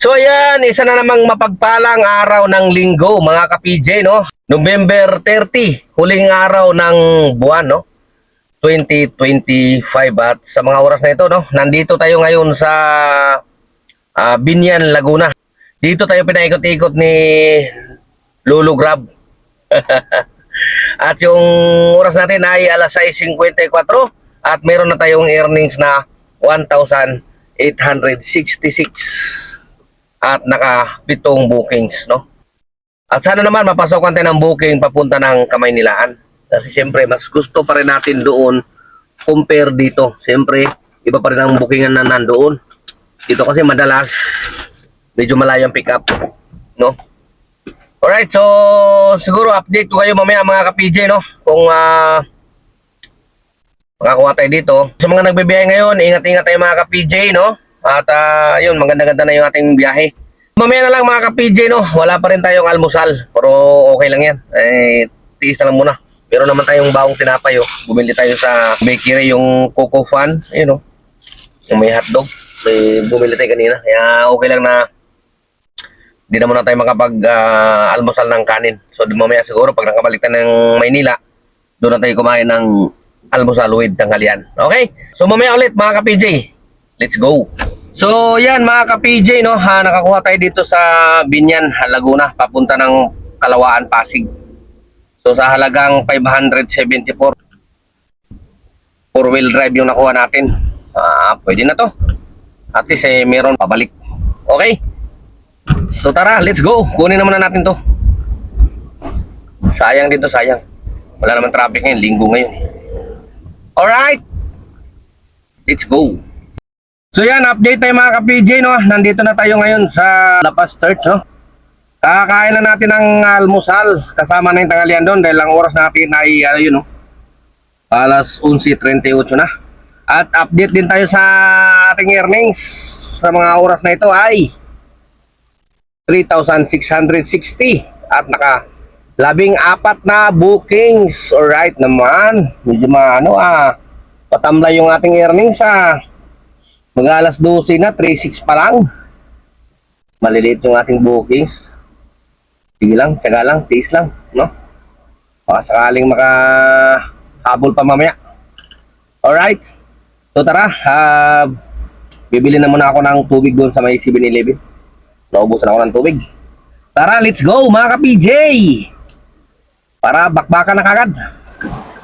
So ayan, isa na namang mapagpalang araw ng linggo mga ka-PJ no. November 30, huling araw ng buwan no. 2025 at sa mga oras na ito no, nandito tayo ngayon sa ah, Binyan, Laguna. Dito tayo pinaikot-ikot ni Lulu Grab. at yung oras natin ay alas 6.54 at meron na tayong earnings na 1,866 at naka pitong bookings, no? At sana naman mapasokan tayo ng booking papunta ng Kamaynilaan. Kasi siyempre, mas gusto pa rin natin doon compare dito. Siyempre, iba pa rin ang bookingan na nandoon. Dito kasi madalas medyo malayo ang pick up, no? Alright, so siguro update ko kayo mamaya mga ka-PJ, no? Kung ah makakuha tayo dito. Sa mga nagbibiyahe ngayon, ingat-ingat tayo mga ka-PJ, no? At ah, yun, maganda-ganda na yung ating biyahe. Mamaya na lang mga ka-PJ, no? Wala pa rin tayong almusal. Pero okay lang yan. Eh, tiis na lang muna. Meron naman tayong bawang tinapay, oh. Bumili tayo sa bakery, yung Coco Fan. Ayun, oh. Yung may hotdog. May bumili tayo kanina. Kaya okay lang na hindi na muna tayo makapag-almusal ng kanin. So, di mamaya siguro, pag nakabalik tayo ng Maynila, doon na tayo kumain ng almusal with tanghalian. Okay? So, mamaya ulit, mga ka-PJ. Let's go. So, yan, mga ka-PJ, no? Ha, nakakuha tayo dito sa Binyan, Laguna, papunta ng Kalawaan, Pasig. So, sa halagang 574, four-wheel drive yung nakuha natin. Ah, pwede na to. At least, eh, meron pabalik. Okay? So tara, let's go. Kunin naman na natin to. Sayang dito, sayang. Wala naman traffic ngayon, linggo ngayon. Alright. Let's go. So yan, update tayo mga ka-PJ, no? Nandito na tayo ngayon sa La Paz Church, no? Kakain na natin ng almusal. Kasama na yung tanghalian doon dahil ang oras natin ay, ano yun, no? Alas 11.38 na. At update din tayo sa ating earnings sa mga oras na ito ay 3,660 at naka labing apat na bookings. Alright naman. Medyo maano ah. Patamlay yung ating earnings ah. Mag alas 12 na, 3.6 pa lang. Maliliit yung ating bookings. Sige lang, tsaga lang, tiis lang, no? Baka sakaling makahabol pa mamaya. Alright. So tara, ah, bibili na muna ako ng tubig doon sa may 7-Eleven. Naubusan ako ng tubig. Tara, let's go mga ka-PJ! Para bakbakan na kagad.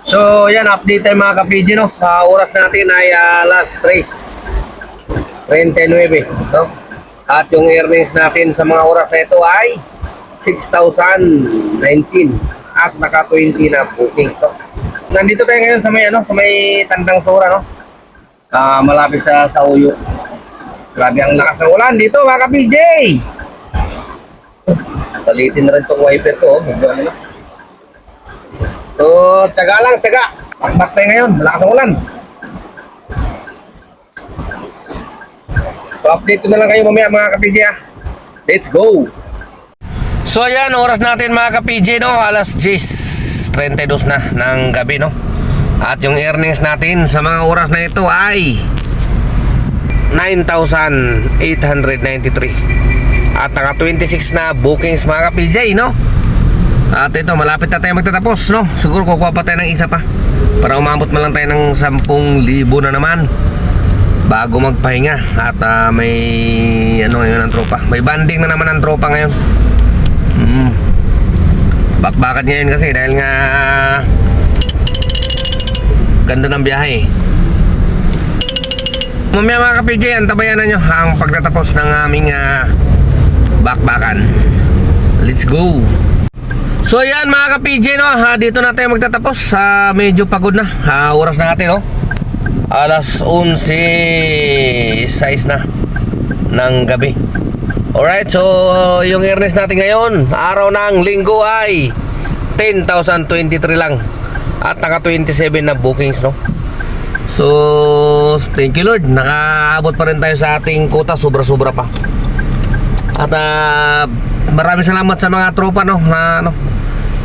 So, yan, update tayo mga ka-PJ, no? Uh, oras natin ay alas 3. 39, no? At yung earnings natin sa mga oras na ito ay 6,019 at naka 20 na bookings, no? Nandito tayo ngayon sa may, ano, sa may Tandang Sura, no? Ah, malapit sa Sauyo. Grabe ang lakas ng ulan dito mga ka-PJ. Palitin na rin itong wiper ko. Oh. Medyo ano. So, tsaga lang, tsaga. Bakbak tayo ngayon. Malakas ang ulan. So, update ko na lang kayo mamaya mga ka-PJ ah. Let's go. So, ayan. Oras natin mga ka-PJ no. Alas 10.32 na ng gabi no. At yung earnings natin sa mga oras na ito ay 9,893 At naka 26 na bookings mga ka-PJ no At ito malapit na tayo magtatapos no Siguro kukuha pa tayo ng isa pa Para umabot man lang tayo ng 10,000 na naman Bago magpahinga At ah, may ano ngayon ang tropa May banding na naman ang tropa ngayon mm. Bakbakan ngayon kasi dahil nga Ganda ng biyahe Mamaya mga ka-PJ, antabayan na nyo ang pagtatapos ng aming ah, bakbakan. Let's go! So ayan mga ka-PJ, no? ha, dito na tayo magtatapos. Ah, medyo pagod na. Ah, oras na natin, no? Alas 11.06 na ng gabi. Alright, so yung earnings natin ngayon, araw ng linggo ay 10,023 lang. At naka 27 na bookings, no? So, thank you Lord. Nakaabot pa rin tayo sa ating quota. Sobra-sobra pa. At ah, maraming salamat sa mga tropa no na ano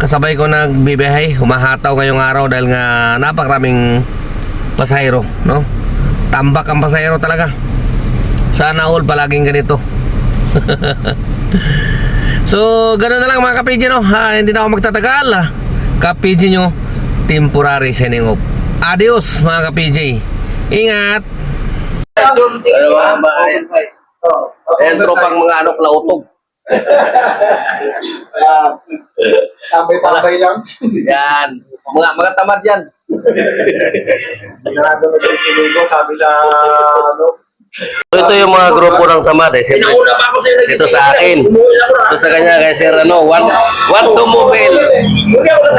kasabay ko nagbibiyahe, humahataw ngayong araw dahil nga napakaraming pasahero, no? Tambak ang pasahero talaga. Sana all palaging ganito. so, ganoon na lang mga kapidyo, no? Ha, hindi na ako magtatagal. ha. Kapidyo nyo, temporary signing off. Adios, mga kapidyo. Ingat! Ano mga ba? Ayan, tropang mga anok na utog. Tambay-tambay lang. Yan. Mga, mga tamad yan. Ginagawa na yung sinugo, sabi na, ano, Ito yung mga grupo ng samad eh. Siyempre, ito sa akin. Ito sa kanya, kay Sir ano, one, one to mobile.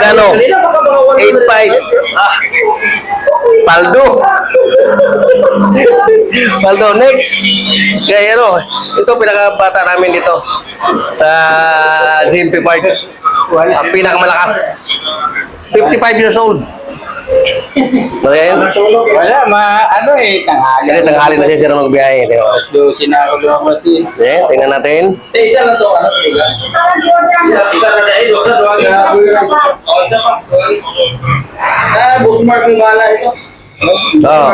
Kano? 8.5. Ah. Paldo. Paldo, next. Kaya ano, ito pinakabata namin dito sa GMP Parks. Ang pinakamalakas. 55 years old. Ayan. wala, ma, ano eh, tanghali. Kasi tanghali na siya sir magbiyahe. Mo. Do, sinakulo ko si... Eh, tingnan natin. Eh, isa lang to, ano? Isa isa lang na ito. Isa lang Oh, isa pa. Ah, bookmark yung bala ito. Oo.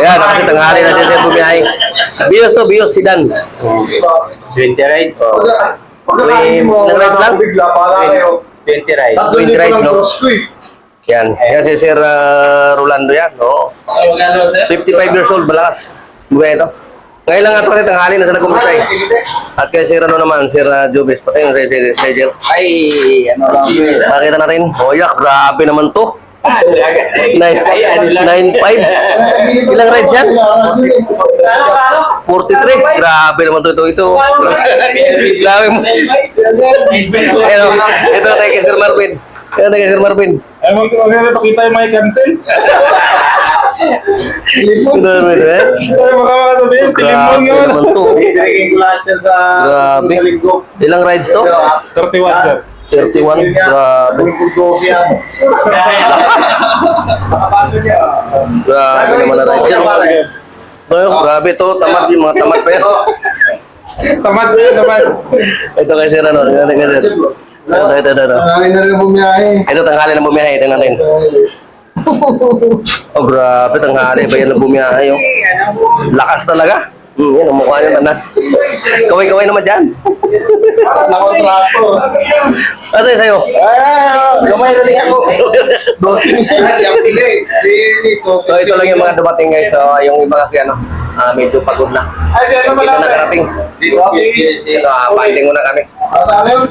Ayan, kasi tanghali na siya sir bumiyahe. Bios to, bios, sidan. 20 right? Oh. Pagkakain mo, May- wala nag-right na lang? ako bigla, pala kayo. 20 right. Tatlo Twin dito rights, ng no? Eh. Yan. Yan si Sir ah, Rolando yan. Oo. Oh, magkano, sir? 55 years old, balakas. Ito. Ngayon lang nga ito kasi tanghali na sila kumisay. At kay Sir ano naman, Sir uh, Jubes, pati yung Sir Sir. Ay, ano lang. Makita natin. Oh, yak, grabe naman to. Nine, nine five. Ilang rides yan? 43. Grabe naman to. Ito, ito. Grabe mo. Ito, ito kay Sir Marvin. Ito tayo kay Sir Marvin. Ay, mag mag pakita yung may cancel. Ito naman ito eh. Ay, baka sabihin, Grabe naman to. Pinagin ko lahat yan sa... Grabe. Ilang rides to? 31, sir. 31. Grabe. Linggo ko yan. Grabe naman na rides. Ayun, grabe to. Tamad yung mga tamad pa yan. Tamad ko yun, tamad. Ito kay Sir ano. Natin kay Sir. Ito, ito, ito. ito. Tangali na rin bumiyahe. Ito, tanghali na bumiyahe. Tingnan natin. Oh, grabe. Tanghali ba yan na bumiyahe? Oh. Lakas talaga. Hmm, yan, ang mukha niya tanan. Kaway-kaway naman dyan. Nakontrato. Asa yun sa'yo? Ah, gamay na rin ako. So, ito lang yung mga dumating guys. So, yung iba kasi ano, ah, medyo pagod na. Ay, siya naman na nakarating. Dito. So, ah, banding muna kami. Ano?